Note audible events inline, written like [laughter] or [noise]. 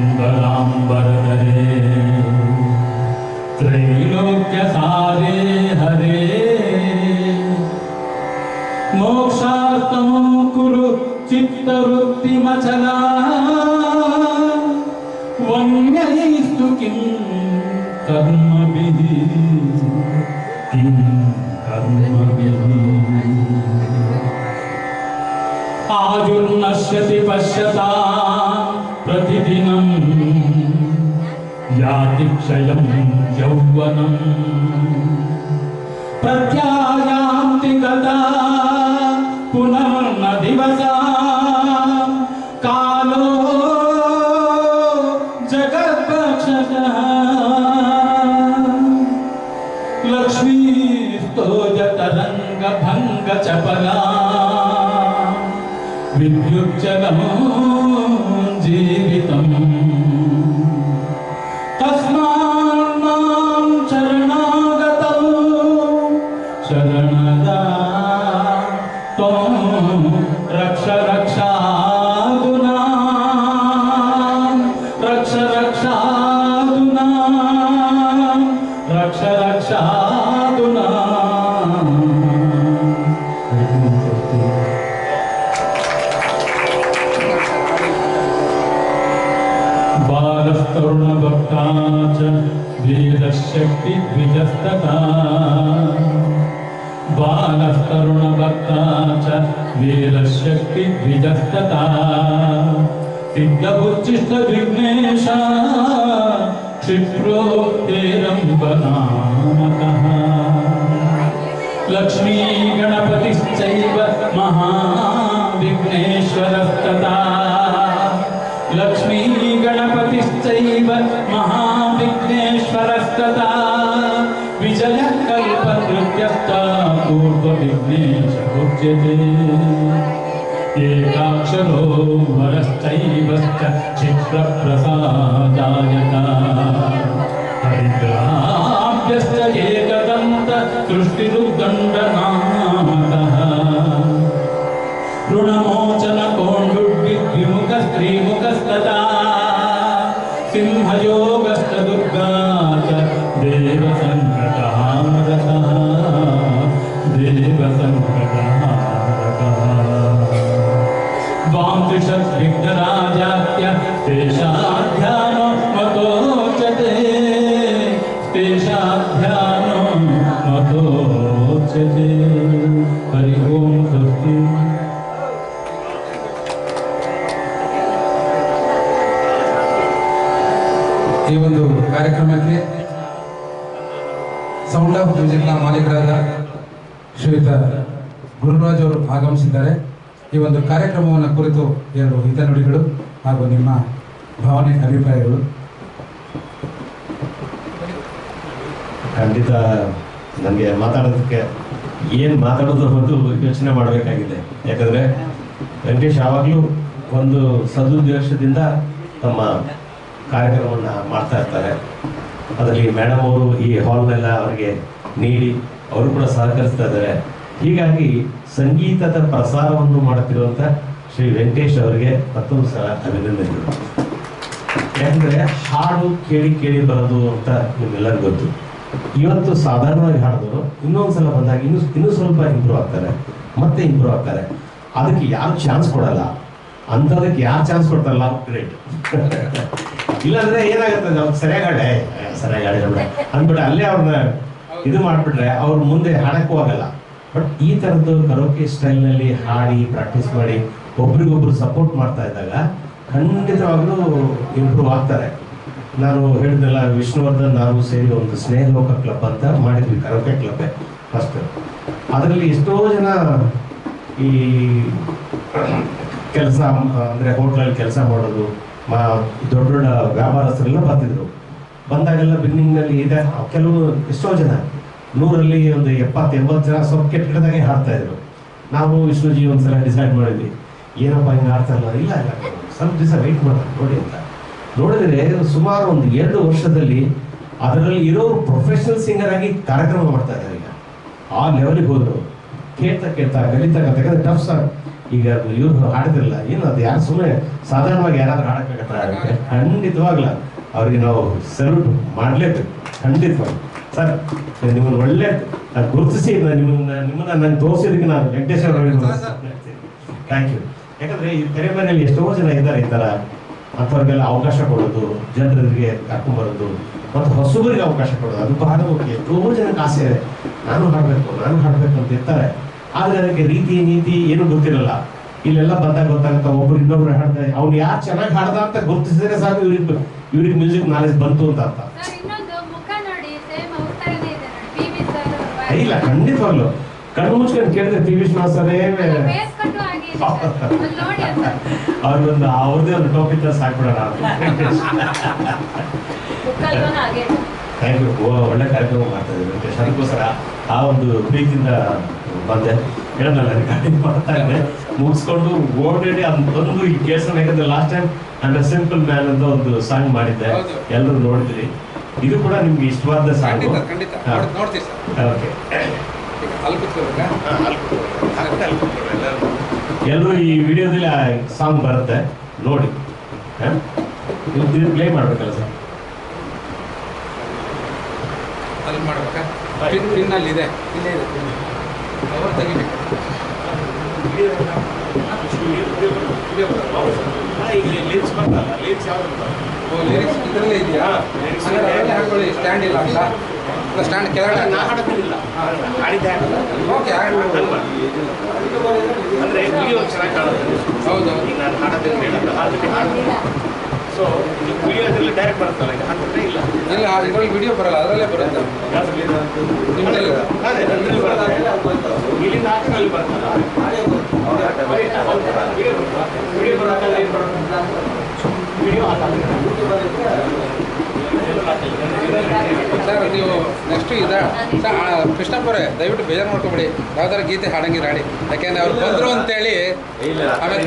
बराम्बरधरे त्रैलोक्यसारे हरे मोक्षार्थं कुरु चित्तवृत्तिमचला वन्यैस्तु किं कर्मभिः किं कर्मभिः आजुर्नश्यति पश्यता याति क्षयं यौवनम् प्रत्यायान्ति गता पुनर्न दिवसा कालो जगद्भक्षकः लक्ष्मीस्तोजतरङ्गभङ्गचपला विद्युच्चलमो जीवितम् शरणदा त्वं रक्ष रक्षादुना। रक्ष रक्षादुना। रक्ष रक्षादुना। बालस्तरुणभक्ता च वीरशक्तिद्विजस्तथा बालः तरुणभक्ता च वीरशक्तिद्विजस्तता सिद्धबुद्धिष्टविघ्नेशा क्षिप्रो तेरम्बनामतः लक्ष्मीगणपतिश्चैव महाविघ्नेश्वरस्तता लक्ष्मीगणपतिश्चैव एकाक्षरो वरश्चैवश्च क्षिप्रप्रसादाय देवसङ्कटहारकः वाञ्छिषद्विघ्नराजात्य तेषाध्यानो मतोचते तेषाध्यानो मतोचते हरि ओं स्वस्ति ಈ ಒಂದು ಕಾರ್ಯಕ್ರಮಕ್ಕೆ ಸೌಂಡ್ ಆಫ್ ಮ್ಯೂಸಿಕ್ನ ಮಾಲೀಕರಾದ ಶ್ರೀಯುತ ಗುರುರಾಜ್ ಅವರು ಆಗಮಿಸಿದ್ದಾರೆ ಈ ಒಂದು ಕಾರ್ಯಕ್ರಮವನ್ನು ಕುರಿತು ಎರಡು ಹಿತನುಡಿಗಳು ಹಾಗೂ ನಿಮ್ಮ ಭಾವನೆ, ಅಭಿಪ್ರಾಯಗಳು. ಖಂಡಿತ ನನಗೆ ಮಾತಾಡೋದಕ್ಕೆ ಏನು ಮಾತಾಡೋದ್ರ ಅನ್ನೋದು ಯೋಚನೆ ಮಾಡಬೇಕಾಗಿದೆ. ಯಾಕಂದರೆ ವೆಂಕಟೇಶ್ ಯಾವಾಗಲೂ ಒಂದು ಸದುದ್ದೇಶದಿಂದ ತಮ್ಮ ಕಾರ್ಯಕ್ರಮವನ್ನು ಮಾಡ್ತಾ ಇರ್ತಾರೆ. ಅದರಲ್ಲಿ ಮೇಡಮ್ ಅವರು ಈ ಹಾಲ್ನೆಲ್ಲ ಅವರಿಗೆ ನೀಡಿ, ಅವರು ಕೂಡ ಸಹಕರಿಸ್ತಾ ಇದ್ದಾರೆ. ಹೀಗಾಗಿ ಸಂಗೀತದ ಪ್ರಸಾರವನ್ನು ಮಾಡುತ್ತಿರುವಂಥ ಶ್ರೀ ವೆಂಕಟೇಶ್ ಅವರಿಗೆ ಮತ್ತೊಂದು ಸಲ ಅಭಿನಂದನೆಗಳು. ಯಾಕಂದ್ರೆ ಹಾಡು ಕೇಳಿ ಕೇಳಿ ಬರೋದು ಅಂತ ನಿಮ್ಗೆಲ್ಲ ಗೊತ್ತು. ಇವತ್ತು ಸಾಧಾರಣವಾಗಿ ಹಾಡಿದವರು ಇನ್ನೊಂದ್ಸಲ ಬಂದಾಗ ಇನ್ನೂ ಇನ್ನೂ ಸ್ವಲ್ಪ ಇಂಪ್ರೂವ್ ಆಗ್ತಾರೆ, ಮತ್ತೆ ಇಂಪ್ರೂವ್ ಆಗ್ತಾರೆ. ಅದಕ್ಕೆ ಯಾರು ಚಾನ್ಸ್ ಕೊಡಲ್ಲ. ಅಂಥದಕ್ಕೆ ಯಾರು ಚಾನ್ಸ್ ಕೊಡ್ತಾರಲ್ಲ? ಗ್ರೇಟ್ [laughs] ಇಲ್ಲಾಂದ್ರೆ ಏನಾಗುತ್ತೆ ನಾವು ಸರಿಯಾಗಿ ಹಾಡೆ. ಸರಿಯಾಗಿ ಅಂದ್ಬಿಟ್ಟು ಅಲ್ಲೇ ಅವ್ರನ್ನ ಇದು ಮಾಡಿಬಿಟ್ರೆ ಅವ್ರು ಮುಂದೆ ಹಾಡಕ್ಕೂ ಆಗಲ್ಲ. ಬಟ್ ಈ ಥರದ್ದು ಕರೋಕೆ ಸ್ಟೈಲ್ನಲ್ಲಿ ಹಾಡಿ ಪ್ರಾಕ್ಟೀಸ್ ಮಾಡಿ ಒಬ್ರಿಗೊಬ್ರು ಸಪೋರ್ಟ್ ಮಾಡ್ತಾ ಇದ್ದಾಗ ಖಂಡಿತವಾಗ್ಲೂ ಇಂಪ್ರೂವ್ ಆಗ್ತಾರೆ. ನಾನು ಹೇಳಿದೆಲ್ಲ ವಿಷ್ಣುವರ್ಧನ್ ನಾವು ಸೇರಿ ಒಂದು ಸ್ನೇಹ ಕ್ಲಬ್ ಅಂತ ಮಾಡಿದ್ವಿ ಕರೋಕೆ ಕ್ಲಬ್ ಫಸ್ಟ್ ಅದರಲ್ಲಿ ಎಷ್ಟೋ ಜನ ಈ ಕೆಲಸ, ಅಂದರೆ ಹೋಟ್ಲಲ್ಲಿ ಕೆಲಸ ಮಾಡೋದು, ಮಾ, ದೊಡ್ಡ ದೊಡ್ಡ ವ್ಯಾಪಾರಸ್ಥರೆಲ್ಲ ಬರ್ತಿದ್ರು. ಬಂದಾಗೆಲ್ಲ ಬಿನ್ನಿಂಗ್ನಲ್ಲಿ ಇದೆ ಕೆಲವು ಎಷ್ಟೋ ಜನ. ನೂರಲ್ಲಿ ಒಂದು ಎಪ್ಪತ್ತು, ಎಂಬತ್ತು ಜನ ಸ್ವಲ್ಪ ಕೆಟ್ಟ ಕೆಟ್ಟದಾಗೆ ಹಾಡ್ತಾ ಇದ್ರು. ನಾವು ವಿಷ್ಣುಜಿ ಒಂದ್ಸಲ ಡಿಸೈಡ್ ಮಾಡಿದ್ವಿ, ಏನಪ್ಪ ಹಿಂಗೆ ಹಾಡ್ತಾ ಇಲ್ಲ? ಇಲ್ಲ ಇಲ್ಲ ಸ್ವಲ್ಪ ದಿವಸ ವೆಯ್ಟ್ ಮಾಡೋಣ, ನೋಡಿ ಅಂತ. ನೋಡಿದ್ರೆ ಸುಮಾರು ಒಂದು ಎರಡು ವರ್ಷದಲ್ಲಿ ಅದರಲ್ಲಿ ಇರೋರು ಪ್ರೊಫೆಷನಲ್ ಸಿಂಗರ್ ಆಗಿ ಕಾರ್ಯಕ್ರಮ ಮಾಡ್ತಾ ಇದ್ದಾರೆ ಈಗ. ಆ ಲೆವೆಲ್ಗೆ ಹೋದ್ರು. ಕೇಳ್ತಾ ಕೇಳ್ತಾ ಕಲಿತಾ ಯಾಕಂದ್ರೆ ಟಫ್ ಸಾಂಗ್ ಈಗ ಇವ್ರು ಹಾಡಿದಿರಲ್ಲ, ಏನು ಅದು ಯಾರು ಸುಮ್ಮನೆ ಸಾಧಾರಣವಾಗಿ ಯಾರಾದ್ರೂ ಹಾಡಕ್ಕೆ ಖಂಡಿತವಾಗ್ಲ. ಅವ್ರಿಗೆ ನಾವು ಸೆಲ್ಯೂಟ್ ಮಾಡ್ಲೇಬೇಕು. ಖಂಡಿತವಾಗಿ ಸರ್ ನಿಮ್ಮನ್ನು ಒಳ್ಳೆ ಗುರುತಿಸಿ ನಾನ್ ನಿಮ್ಮನ್ನ ನಿಮ್ಮನ್ನ ನಾನು ತೋರಿಸಿದಕ್ಕೆ ನಾನು ವೆಂಕಟೇಶ್ವರ ಥ್ಯಾಂಕ್ ಯು ಯಾಕಂದ್ರೆ ಈ ತೆರೆ ಮನೆಯಲ್ಲಿ ಎಷ್ಟೋ ಜನ ಇದ್ದಾರೆ ಈ ತರ. ಅಂಥವ್ರಿಗೆಲ್ಲ ಅವಕಾಶ ಕೊಡೋದು ಜನರಿಗೆ ಕರ್ಕೊಂಡ್ಬರೋದು ಮತ್ತು ಹೊಸಬರಿಗೆ ಅವಕಾಶ ಕೊಡೋದು. ಅದು ಬಹಳ ಮುಖ್ಯ ಎಷ್ಟೋ ಜನಕ್ಕೆ ಆಸೆ ಇದೆ. ನಾನು ಹಾಡಬೇಕು ನಾನು ಹಾಡಬೇಕು ಅಂತ ಇರ್ತಾರೆ. ಆದ್ರೆ ಅದಕ್ಕೆ ರೀತಿ ನೀತಿ ಏನು ಗೊತ್ತಿರಲ್ಲ. ಇಲ್ಲೆಲ್ಲ ಬಂದಾಗ ಗೊತ್ತಾಗುತ್ತೆ ಒಬ್ರು ಇನ್ನೊಬ್ರು ಹಾಡ್ತಾರೆ. ಅವ್ನು ಯಾರು ಚೆನ್ನಾಗಿ ಹಾಡ್ದ ಅಂತ ಗುರುತಿಸಿದ್ರೆ ಸಾಕು ಇವ್ರಿಗೆ ಇವ್ರಿಗೆ ಮ್ಯೂಸಿಕ್ ನಾಲೆಜ್ ಬಂತು ಅಂತ ಅರ್ಥ ಸರ್ ಇನ್ನೊಂದು ಮುಖ ನೋಡಿ ಸೇಮ್ ಅವ್ರ ತರನೇ ಇದೆ ನೋಡಿ ಪಿ ವಿ ಸರ್ ಇಲ್ಲ ಖಂಡಿತವಾಗ್ಲು ಕಣ್ಣು ಮುಚ್ಕೊಂಡು ಕೇಳಿದೆ ಪಿ ವಿ ಸರೇ. ಅವ್ರದ್ದೇ ಒಂದು ಟಾಪಿಕ್ ಹಾಕ್ಬಿಡೋಣ ಥ್ಯಾಂಕ್ ಯು ಒಳ್ಳೆ ಕಾರ್ಯಕ್ರಮ ಮಾಡ್ತಾ ಇದ್ದೀವಿ ವೆಂಕಟೇಶ್. ಅದಕ್ಕೋಸ್ಕರ ಆ ಒಂದು ಪ್ರೀತಿಯಿಂದ ಬಂದೆ. ಹೇಳಲ್ಲ ರೆಕಾರ್ಡಿಂಗ್ ಮಾಡ್ತಾ ಇದ್ದೆ. ಮುಗಿಸ್ಕೊಂಡು ಓಡಾಡಿ ಅದೊಂದು ಈ ಕೇಳ್ಸೋಣ ಯಾಕಂದ್ರೆ ಲಾಸ್ಟ್ ಟೈಮ್ ಅಂದ್ರೆ ಸಿಂಪಲ್ ಮ್ಯಾನ್ ಅಂತ ಒಂದು ಸಾಂಗ್ ಮಾಡಿದ್ದೆ. ಎಲ್ಲರೂ ನೋಡಿದ್ರಿ. ಇದು ಕೂಡ ನಿಮ್ಗೆ ಇಷ್ಟವಾದ ಸಾಂಗ್ ಖಂಡಿತ ನೋಡ್ತೀವಿ ಎಲ್ಲರೂ ಈ ವಿಡಿಯೋದಲ್ಲಿ ಆ ಸಾಂಗ್ ಬರುತ್ತೆ ನೋಡಿ ಪ್ಲೇ ಮಾಡ್ಬೇಕಲ್ಲ ಸರ್ ಅಲ್ಲಿ ಮಾಡ್ಬೇಕಾ ಪಿನ್ ಪಿನ್ ಅಲ್ಲಿ ಇದೆ ಇಲ್ಲೇ ಇದೆ. ಅವ್ರು ತೆಗಿಬೇಕು ಓ ಲಿರಿಕ್ಸ್ ಇದರಲ್ಲೇ ಇದೆಯಾ? Lyrics ಹಂಗಾದ್ರೆ ಇದೆ. ಅದರಲ್ಲೇ ಹಾಕೊಳ್ಳಿ ಸ್ಟ್ಯಾಂಡ್ ಇಲ್ಲ ಅಂತ. ಸ್ಟ್ಯಾಂಡ್ ಕೆಳಗಡೆ ಓಕೆ ಅಂದ್ರೆ ವಿಡಿಯೋ ಚೆನ್ನಾಗಿ ಕಾಣುತ್ತೆ. ಹೌದು. ಈಗ ನಾನು ಹಾಡೋದನ್ನ ಹೇಳಲ್ಲ ಹಾಡ್ತೀನಿ ಹಾಡ್ತೀನಿ ಸೊ ಡೈರೆಕ್ಟ್ ಬರುತ್ತಲ್ಲ ಹಾಕಿದ್ರೆ ಇಲ್ಲ. ಇಲ್ಲ ಇದರಲ್ಲಿ ವಿಡಿಯೋ ಬರಲ್ಲ ಅದರಲ್ಲೇ ಬರುತ್ತೆ. ಇಲ್ಲಿಂದ ಹಾಕಿದ್ರೆ ಅಲ್ಲಿ ಬರುತ್ತಲ್ಲ ವಿಡಿಯೋ ಏನು ಬರುತ್ತೆ ವಿಡಿಯೋ ಸರ್ ನೀವು ನೆಕ್ಸ್ಟ್ ಇದ ಕೃಷ್ಣಪುರೇ ಕೃಷ್ಣಪ್ಪರೇ ದಯವಿಟ್ಟು ಬೇಜಾರು ಮಾಡ್ಕೊಬೇಡಿ. ಯಾವ್ದಾರ ಗೀತೆ ಹಾಡಂಗಿಲ್ಲ ಹಾಡಿ ಯಾಕೆಂದ್ರೆ ಅವ್ರು ಬಂದರು ಅಂತೇಳಿ ಆಮೇಲೆ